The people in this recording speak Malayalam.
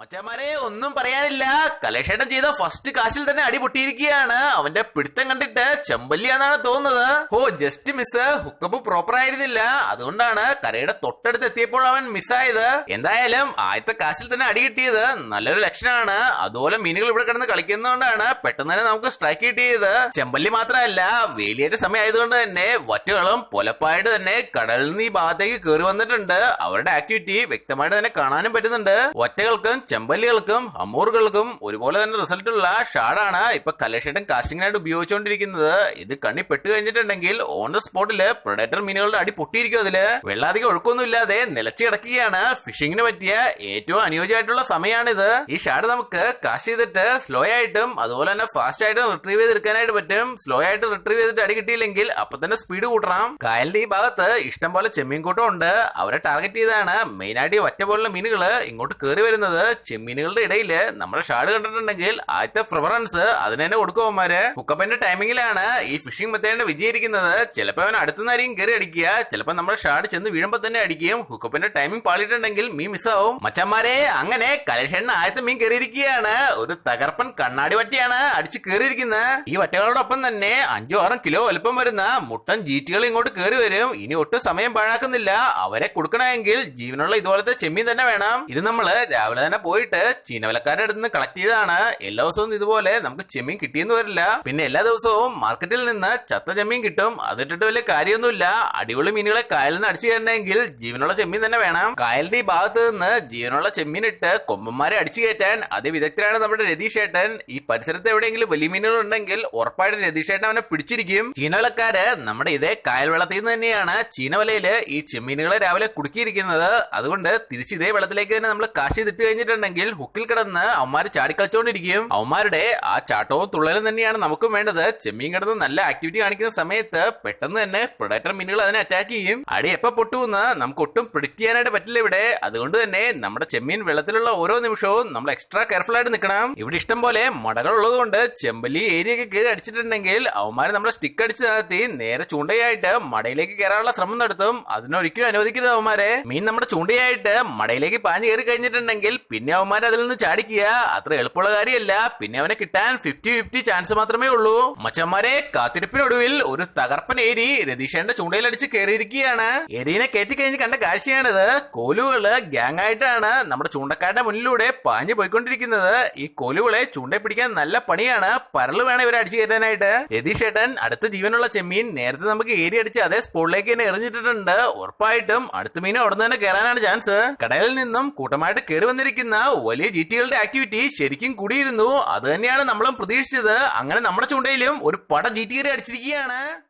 മച്ചന്മാരെ ഒന്നും പറയാനില്ല. കലേഷേട്ടൻ ചെയ്ത ഫസ്റ്റ് കാശിൽ തന്നെ അടി പൊട്ടിയിരിക്കുകയാണ്. അവന്റെ പിടുത്തം കണ്ടിട്ട് ചെമ്പല്ലിയാന്നാണ് തോന്നുന്നത്. ഓ ജസ്റ്റ് മിസ് ഹുക്കപ്പ് പ്രോപ്പർ ആയിരുന്നില്ല. അതുകൊണ്ടാണ് കരയുടെ തൊട്ടടുത്ത് എത്തിയപ്പോൾ അവൻ മിസ്സായത് എന്തായാലും ആദ്യത്തെ കാശിൽ തന്നെ അടി കിട്ടിയത് നല്ലൊരു ലക്ഷണമാണ്. അതുപോലെ മീനുകൾ ഇവിടെ കിടന്ന് കളിക്കുന്നതുകൊണ്ടാണ് പെട്ടെന്ന് തന്നെ നമുക്ക് സ്ട്രൈക്ക് കിട്ടിയത്. ചെമ്പല്ലി മാത്രമല്ല വേലിയേറ്റ സമയം ആയതുകൊണ്ട് തന്നെ വറ്റുകളും പൊലപ്പായിട്ട് തന്നെ കടലിൽ നിന്ന് ഈ ഭാഗത്തേക്ക് കയറി വന്നിട്ടുണ്ട്. അവരുടെ ആക്ടിവിറ്റി വ്യക്തമായിട്ട് തന്നെ കാണാനും പറ്റുന്നുണ്ട്. ഒറ്റകൾക്കും ചെമ്പല്ലികൾക്കും അമൂറുകൾക്കും ഒരുപോലെ തന്നെ റിസൾട്ടുള്ള ഷാഡാണ് ഇപ്പൊ കലക്ഷനും കാസ്റ്റിംഗിനായിട്ട് ഉപയോഗിച്ചുകൊണ്ടിരിക്കുന്നത് ഇത് കണ്ണി പെട്ട് കഴിഞ്ഞിട്ടുണ്ടെങ്കിൽ ഓൺ ദ സ്പോട്ടിൽ പ്രൊഡക്ടർ മീനുകളുടെ അടി പൊട്ടിയിരിക്കും അതിൽ. വെള്ളാധികം ഒഴുക്കൊന്നും ഇല്ലാതെ നിലച്ചു കിടക്കുകയാണ്. ഫിഷിങ്ങിന് പറ്റിയ ഏറ്റവും അനുയോജ്യമായിട്ടുള്ള സമയമാണിത്. ഈ ഷാഡ് നമുക്ക് കാസ്റ്റ് ചെയ്തിട്ട് സ്ലോ ആയിട്ടും അതുപോലെ തന്നെ ഫാസ്റ്റ് ആയിട്ടും റിട്രീവ് ചെയ്തെടുക്കാനായിട്ട് പറ്റും. സ്ലോ ആയിട്ട് റിട്രീവ് ചെയ്തിട്ട് അടി കിട്ടിയില്ലെങ്കിൽ അപ്പൊ തന്നെ സ്പീഡ് കൂട്ടണം. കായലിന്റെ ഈ ഭാഗത്ത് ഇഷ്ടം പോലെ ചെമ്മീൻ കൂട്ടം ഉണ്ട്. അവരെ ടാർഗറ്റ് ചെയ്താണ്. മെയിൻ ആയിട്ട് ഈ ഒറ്റ പോലുള്ള മീനുകൾ ഇങ്ങോട്ട് കയറി വരുന്നത് ചെമ്മീനുകളുടെ ഇടയിൽ നമ്മുടെ ഷാഡ് കണ്ടിട്ടുണ്ടെങ്കിൽ ആദ്യത്തെ പ്രിഫറൻസ് അതിന് തന്നെ കൊടുക്കുവന്മാര് ഹുക്കപ്പന്റെ ടൈമിങ്ങിലാണ് ഈ ഫിഷിംഗ് മെത്തേഡിന്റെ വിജയിരിക്കുന്നത് ചിലപ്പോൾ അവൻ അടുത്തുനിന്നായിരിക്കും കയറി അടിക്കുക. ചിലപ്പോൾ നമ്മുടെ ഷാഡ് ചെന്ന് വീഴുമ്പോൾ തന്നെ അടിക്കും ഹുക്കപ്പന്റെ ടൈമിംഗ് പാളിയിട്ടുണ്ടെങ്കിൽ മീൻ മിസ്സാവും മച്ചന്മാരെ അങ്ങനെ കലേഷണ്ണ ആദ്യത്തെ മീൻ കയറിയിരിക്കുകയാണ്. ഒരു തകർപ്പൻ കണ്ണാടി വറ്റിയാണ് അടിച്ച് കയറിയിരിക്കുന്നത്. ഈ വറ്റകളോടൊപ്പം തന്നെ അഞ്ചോ ആറും കിലോ വലുപ്പം വരുന്ന മുട്ടൻ ജീറ്റുകൾ ഇങ്ങോട്ട് കയറി വരും. ഇനി ഒട്ടും സമയം പാഴാക്കുന്നില്ല. അവരെ കൊടുക്കണമെങ്കിൽ ജീവനുള്ള ഇതുപോലത്തെ ചെമ്മീൻ തന്നെ വേണം. ഇത് നമ്മൾ രാവിലെ തന്നെ പോയിട്ട് ചീനവലക്കാരുടെ അടുത്ത് നിന്ന് കളക്ട് ചെയ്തതാണ്. എല്ലാ ദിവസവും ഇതുപോലെ നമുക്ക് ചെമ്മീൻ കിട്ടിയെന്ന് വരില്ല. പിന്നെ എല്ലാ ദിവസവും മാർക്കറ്റിൽ നിന്ന് ചത്ത ചെമ്മീൻ കിട്ടും. അതിട്ടിട്ട് വലിയ കാര്യമൊന്നുമില്ല. അടിപൊളി മീനുകളെ കായലിൽ നിന്ന് അടിച്ചു കയറണമെങ്കിൽ ജീവനുള്ള ചെമ്മീൻ തന്നെ വേണം. കായലിന്റെ ഈ ഭാഗത്ത് നിന്ന് ജീവനുള്ള ചെമ്മീൻ ഇട്ട് കൊമ്പന്മാരെ അടിച്ചു കയറ്റാൻ അതിവിദഗ്ധരാണ് നമ്മുടെ രതീഷ് ഏട്ടൻ. ഈ പരിസരത്ത് എവിടെയെങ്കിലും വലിയ മീനുകൾ ഉണ്ടെങ്കിൽ ഉറപ്പായിട്ട് രതീഷ് ഏട്ടൻ അവനെ പിടിച്ചിരിക്കും. ചീനവലക്കാര് നമ്മുടെ ഇതേ കായൽ വെള്ളത്തിൽ നിന്ന് തന്നെയാണ് ചീനവലയിൽ ഈ ചെമ്മീനുകളെ രാവിലെ കുടുക്കിയിരിക്കുന്നത്. അതുകൊണ്ട് തിരിച്ച് ഇതേ വെള്ളത്തിലേക്ക് തന്നെ നമ്മൾ കാശ് ചെയ്തിട്ട് കഴിഞ്ഞിട്ടുണ്ടെങ്കിൽ ഹുക്കിൽ കിടന്ന് അവന്മാർ ചാടിക്കളിച്ചോണ്ടിരിക്കും. അവന്മാരുടെ ആ ചാട്ടവും തുള്ളലും തന്നെയാണ് നമുക്കും വേണ്ടത്. ചെമ്മീൻ കിടന്ന് നല്ല ആക്ടിവിറ്റി കാണിക്കുന്ന സമയത്ത് പെട്ടെന്ന് തന്നെ പ്രൊഡക്ടർ മീനുകൾ അതിനെ അറ്റാക്ക് ചെയ്യും. അടി എപ്പോ പൊട്ടുമെന്ന് നമുക്ക് ഒട്ടും പ്രിഡിക്ട് ചെയ്യാനായിട്ട് പറ്റില്ല ഇവിടെ. അതുകൊണ്ട് തന്നെ നമ്മുടെ ചെമ്മീൻ വെള്ളത്തിലുള്ള ഓരോ നിമിഷവും നമ്മൾ എക്സ്ട്രാ കെയർഫുൾ ആയിട്ട് നിൽക്കണം. ഇവിടെ ഇഷ്ടം പോലെ മടകൾ ഉള്ളതുകൊണ്ട് ചെമ്പലി ഏരിയ ഒക്കെ അടിച്ചിട്ടുണ്ടെങ്കിൽ അവന്മാർ നമ്മുടെ സ്റ്റിക്ക് അടിച്ച് നടത്തി നേരെ ചൂണ്ടയായിട്ട് മടയിലേക്ക് കയറാനുള്ള ശ്രമം നടത്തും. അതിനൊരിക്കലും അനുവദിക്കരുത് അവന്മാരെ. മീൻ നമ്മുടെ ചൂണ്ടയായിട്ട് മടയിലേക്ക് പാഞ്ഞു കയറി കഴിഞ്ഞിട്ടുണ്ടെങ്കിൽ പിന്നെ അവന്മാർ അതിൽ നിന്ന് ചാടിക്കുക. അത്ര എളുപ്പമുള്ള കാര്യമല്ല. പിന്നെ അവനെ കിട്ടാൻ ഫിഫ്റ്റി ഫിഫ്റ്റി ചാൻസ് മാത്രമേ ഉള്ളൂ. മച്ചന്മാരെ കാത്തിരിപ്പിനൊടുവിൽ ഒരു തകർപ്പൻ ഏരി രതീഷന്റെ ചൂണ്ടയിൽ അടിച്ച് കയറിയിരിക്കുകയാണ്. എരിനെ കയറ്റി കഴിഞ്ഞ് കണ്ട കാഴ്ചയാണിത്. കോലുകൾ ഗ്യാങ് ആയിട്ടാണ് നമ്മുടെ ചൂണ്ടക്കാരുടെ മുന്നിലൂടെ പാഞ്ഞു പോയിക്കൊണ്ടിരിക്കുന്നത്. ഈ കോലുകളെ ചൂണ്ട പിടിക്കാൻ നല്ല പണിയാണ്. പരൽ വേണം ഇവരെ അടിച്ചു കയറ്റാനായിട്ട്. രതീഷ് ഏട്ടൻ അടുത്ത ജീവനുള്ള ചെമ്മീൻ നേരത്തെ നമുക്ക് ഏരി അടിച്ച് അതേ സ്പോട്ടിലേക്ക് തന്നെ എറിഞ്ഞിട്ടിട്ടുണ്ട്. ഉറപ്പായിട്ടും അടുത്ത മീനും അവിടെ തന്നെ കയറാനാണ് ചാൻസ് കടലിൽ നിന്നും കൂട്ടമായിട്ട് കയറി വന്നിരിക്കുന്ന. വലിയ ജീറ്റികളുടെ ആക്ടിവിറ്റി ശരിക്കും കൂടിയിരുന്നു. അത് തന്നെയാണ് നമ്മളും പ്രതീക്ഷിച്ചത്. അങ്ങനെ നമ്മുടെ ചൂണ്ടയിലും ഒരു പട ജീറ്റി കയറി അടിച്ചിരിക്കുകയാണ്.